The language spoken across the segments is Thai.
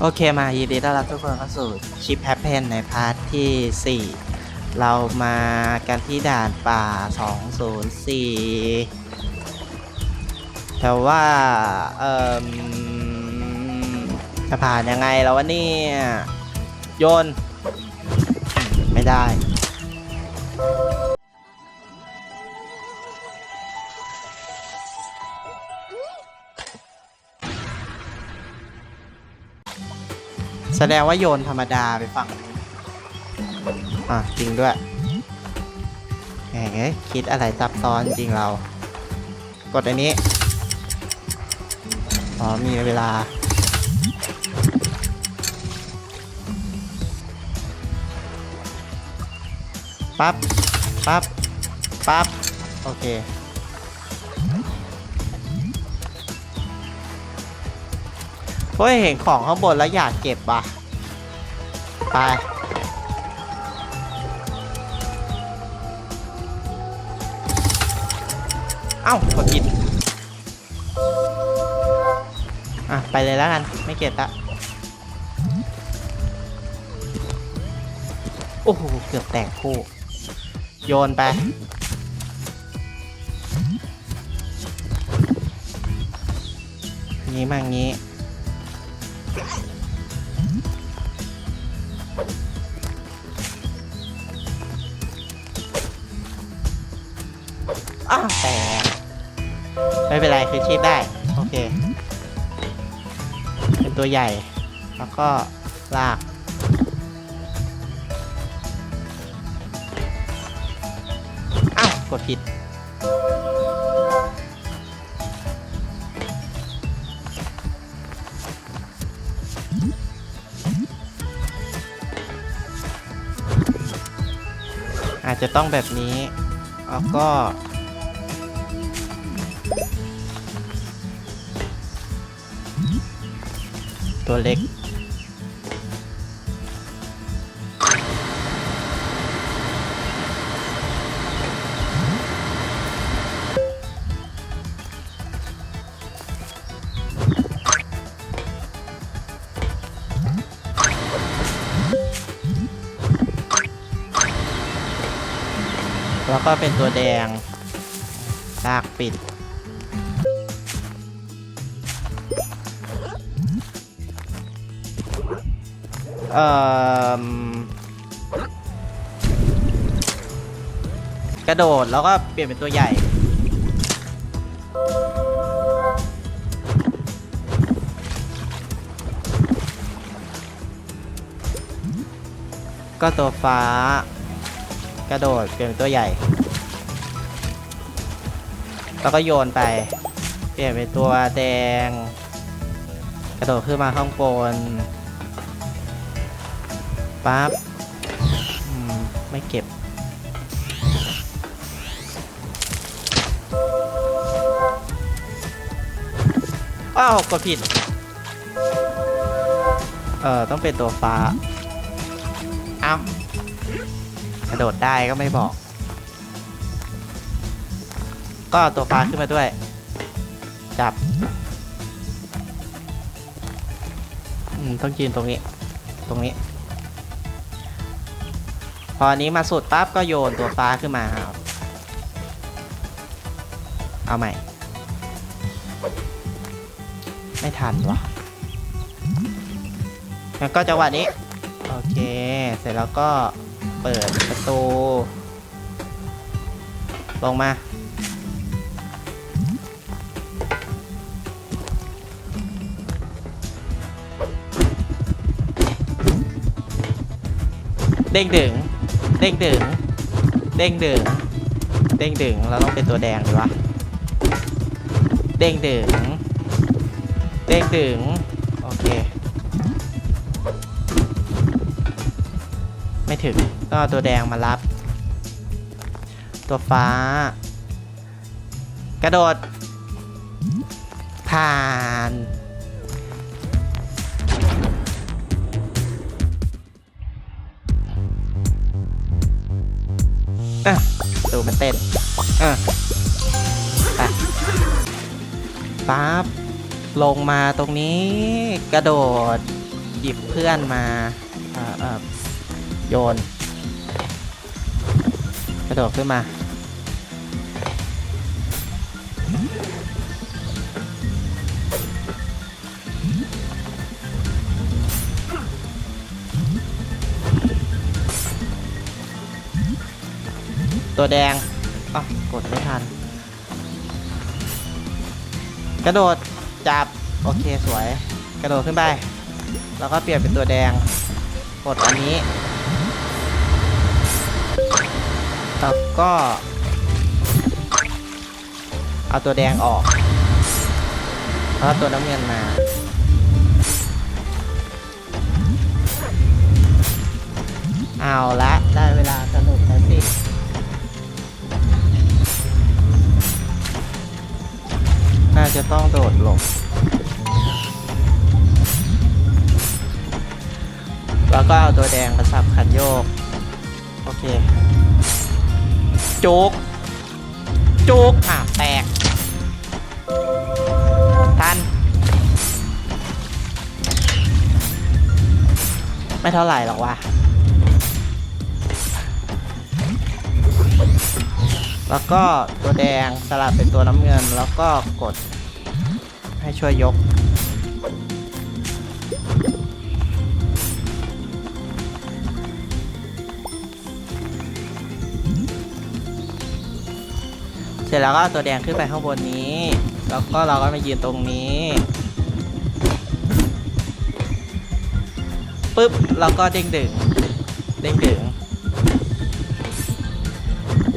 โอเคมายินดีต้อนรับทุกคนเข้าสู่ชิปแฮปเพนในพาร์ทที่ 4 เรามากันที่ด่านป่า 204 แต่ว่า เอ่อจะผ่านยังไงแล้ววะเนี่ยโยน ไม่ได้ แสดงว่าโยนธรรมดาไปฝั่งนู้นอะจริงด้วยแหมคิดอะไรซับซ้อนจริงเรา กดอันนี้ อ๋อ มีเวลา ปั๊บ ปั๊บ ปั๊บ โอเค เฮ้ยเห็นของข้างบนแล้วอยากเก็บว่ะ ไปเอ้ากดผิดอะ ไปเลยแล้วกัน ไม่เก็บละโอ้โห เกือบแตกคู่ โยนไป งี้มั่งงี้ อ้าวแต่ไม่เป็นไรคือชีพได้ โอเค เป็นตัวใหญ่ แล้วก็ลากอ้าวกดผิด จจะต้องแบบนี้ แล้วก็ ตัวเล็ก ก็เป็นตัวแดงลากปิด เอ่อกระโดดแล้วก็เปลี่ยนเป็นตัวใหญ่ ก็ตัวฟ้า กระโดดเปลี่ยนเป็นตัวใหญ่ แล้วก็โยนไป เปลี่ยนเป็นตัวแดง กระโดดขึ้นมาข้างบนปั๊บไม่เก็บอ้าวกดผิด เออต้องเป็นตัวฟ้า อ้าว กระโดดได้ก็ไม่บอก ก็เอาตัวฟ้าขึ้นมาด้วย จับ อืม ต้องยืนตรงนี้ ตรงนี้ พออันนี้มาสุดปั๊บก็โยนตัวฟ้าขึ้นมาเอาเอาใหม่ ไม่ทันวะแล้วก็จังหวะนี้ โอเค เสร็จแล้วก็ เปิดประตู ลงมา เด้งดึง เด้งดึง เด้งดึง เด้งดึง เราต้องเป็นตัวแดงดีวะ เด้งดึง เด้งดึง โอเค ไม่ถึง ต้องเอาตัวแดงมารับ ตัวฟ้า กระโดด ผ่านอะดูมันเต้นอะไปปั๊บลงมาตรงนี้กระโดด หยิบเพื่อนมาเอ่อเอ่อโยน กระโดดขึ้นมาตัวแดงอะกดไม่ทัน กระโดด จับ โอเค สวย กระโดดขึ้นไป แล้วก็เปลี่ยนเป็นตัวแดง กดอันนี้ แล้วก็ เอาตัวแดงออกแล้วตัวน้ำเงินมาเอาละได้เวลาสนุกแล้วสิน่าจะต้องโดดหลบแล้วก็เอาตัวแดงมาสับคันโยก โอเค จุกจุกอะแตก ทัน ไม่เท่าไหร่หรอกว่ะแล้วก็ตัวแดงสลับเป็นตัวน้ำเงินแล้วก็กดให้ช่วยยก เสร็จแล้วก็ตัวแดงขึ้นไปข้างบนนี้ แล้วก็เราก็มายืนตรงนี้ปุ๊บแล้วก็เด้งดึงเด้งดึง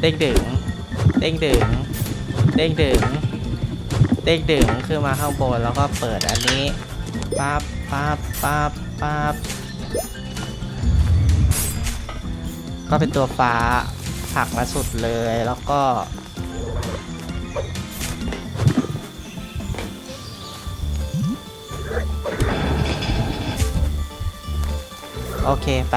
เด้งดึงเด้งดึงเด้งดึงเด้งดึงขึ้นมาข้างบนแล้วก็เปิดอันนี้ปั๊บปั๊บปั๊บปั๊บก็เป็นตัวฟ้าผักมาสุดเลยแล้วก็ โอเค ไป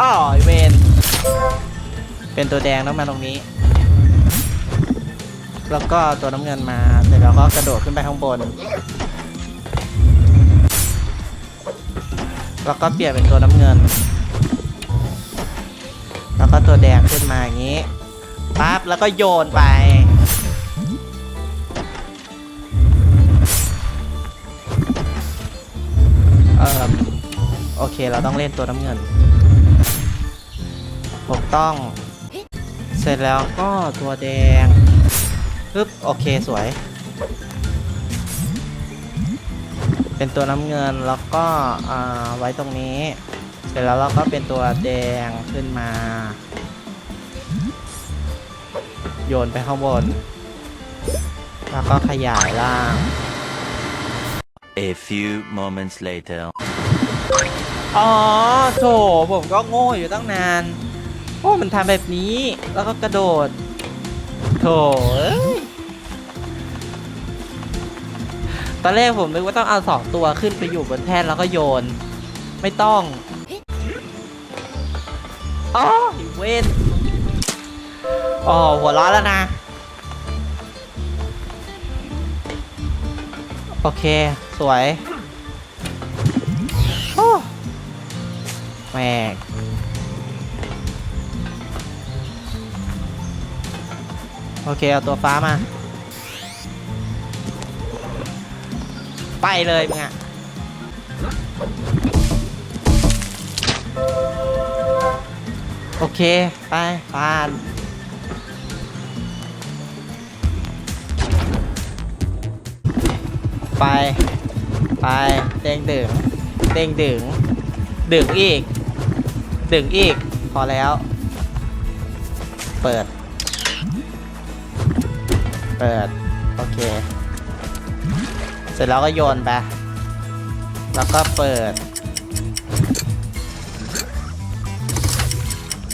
อ้อไอเวน เป็นตัวแดงต้องมาตรงนี้ แล้วก็ตัวน้ำเงินมา เสร็จแล้วก็กระโดดขึ้นไปข้างบน แล้วก็เปลี่ยนเป็นตัวน้ำเงิน แล้วก็ตัวแดงขึ้นมาอย่างนี้ ปั๊บแล้วก็โยนไป เออโอเคเราต้องเล่นตัวน้ำเงินถูกต้อง เสร็จแล้วก็ตัวแดงปึ๊บโอเคสวย เป็นตัวน้ำเงินแล้วก็อ่าไว้ตรงนี้ เสร็จแล้วเราก็เป็นตัวแดงขึ้นมา โยนไปข้างบน แล้วก็ขยายล่าง A few moments later. อ๋อโถผมก็โง่อยู่ตั้งนาน โอ้มันทำแบบนี้ แล้วก็กระโดด โถเอ้ยตอนแรกผมนึกว่าต้องเอาสองตัวขึ้นไปอยู่บนแท่นแล้วก็โยน ไม่ต้อง อ๋ออีเวน อ๋อหัวร้อนแล้วนะ โอเค สวยโอ้แม่โอเค เอาตัวฟ้ามา ไปเลยมึงอะโอเค ไปฟาน ไป ไปเด้งดึงเด้งดึงดึงอีก ดึงอีก พอแล้ว เปิด เปิด โอเค เสร็จแล้วก็โยนไป แล้วก็เปิด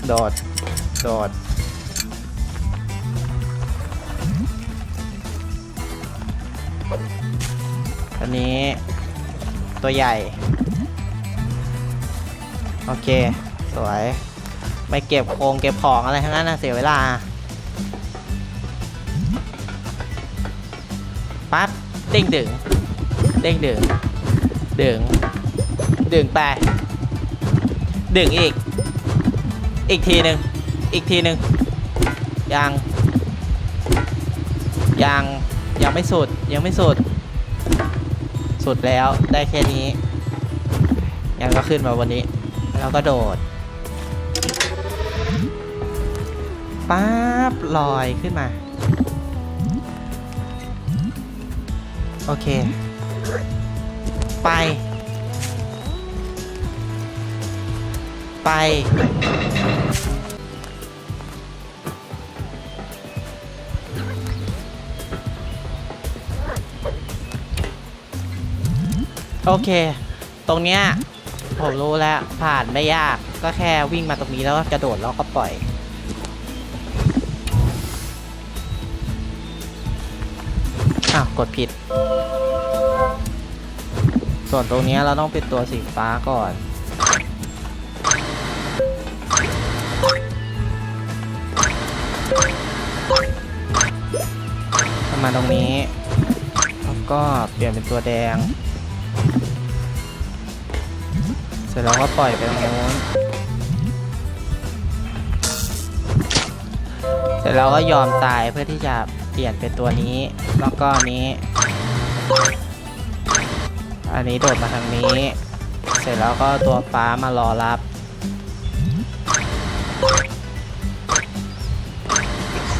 โดด โดด อันนี้ ตัวใหญ่ โอเค สวย ไม่เก็บโครงเก็บของอะไรทั้งนั้นนะเสียเวลาปั๊บเด้งดึงเด้งดึงดึงดึงไปดึงอีก อีกทีหนึ่งอีกทีหนึ่งยังยังยังไม่สุดยังไม่สุด สุดแล้วได้แค่นี้ ยังก็ขึ้นมาวันนี้ แล้วก็โดดปั๊บลอยขึ้นมา โอเค ไป ไป โอเค ตรงเนี้ยผมรู้แล้วผ่านไม่ยากก็แค่วิ่งมาตรงนี้แล้วก็กระโดดแล้วก็ปล่อย อ้าว กดผิด ส่วนตรงเนี้ยเราต้องเป็นตัวสีฟ้าก่อนมาตรงนี้ แล้วก็เปลี่ยนเป็นตัวแดง ร็จแล้วก็ปล่อยไปตรงนู้นเสร็จแล้วก็ยอมตายเพื่อที่จะเปลี่ยนเป็นตัวนี้ แล้วก็นนี้ อันนี้โดดมาทางนี้ เสร็จแล้วก็ตัวฟ้ามารอรับ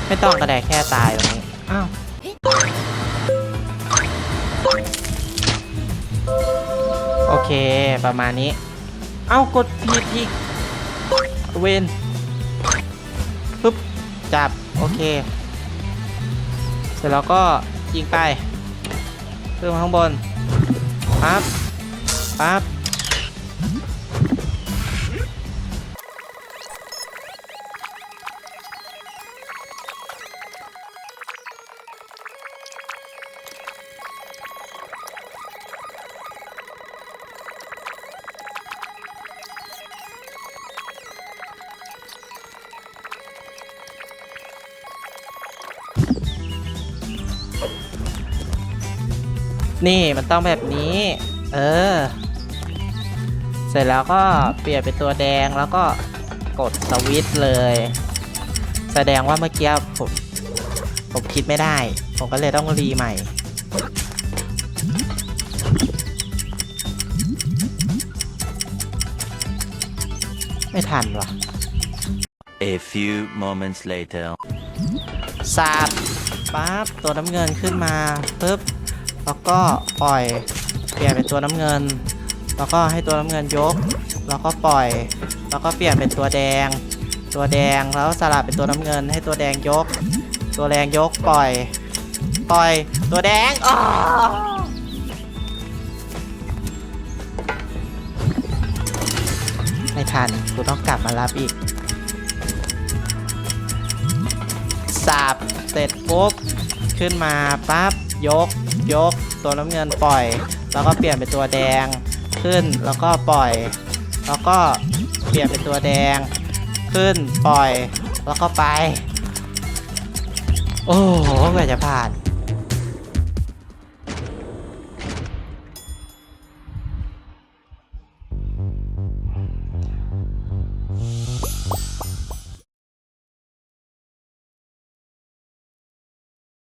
ไม่ต้องกระแดกแค่ตายตรงนี้ อ้าว โอเค ประมาณนี้ เอากดผิดอีกเวนปึ๊บ จับ โอเค เสร็จแล้วก็ยิงไปขึ้นมาข้างบนปั๊บปั๊บ นี่มันต้องแบบนี้ เออ เสร็จแล้วก็เปลี่ยนเป็นตัวแดงแล้วก็กดสวิตช์เลย แสดงว่าเมื่อกี้ผมผมคิดไม่ได้ ผมก็เลยต้องรีใหม่ ไม่ทันวะ A few moments later. สาบปั๊บตัวน้ำเงินขึ้นมาปุ๊บ แล้วก็ปล่อยเปลี่ยนเป็นตัวน้ำเงิน แล้วก็ให้ตัวน้ำเงินยก แล้วก็ปล่อย แล้วก็เปลี่ยนเป็นตัวแดง ตัวแดงแล้วสลับเป็นตัวน้ำเงิน ให้ตัวแดงยก ตัวแดงยกปล่อย ปล่อยตัวแดงอ้อไม่ทันกูต้องกลับมารับอีกสับเสร็จปุ๊บขึ้นมาปั๊บยก ยก ตัวน้ำเงินปล่อย แล้วก็เปลี่ยนเป็นตัวแดงขึ้นแล้วก็ปล่อย แล้วก็เปลี่ยนเป็นตัวแดง ขึ้นปล่อยแล้วก็ไป โอ้โหกว่าจะผ่าน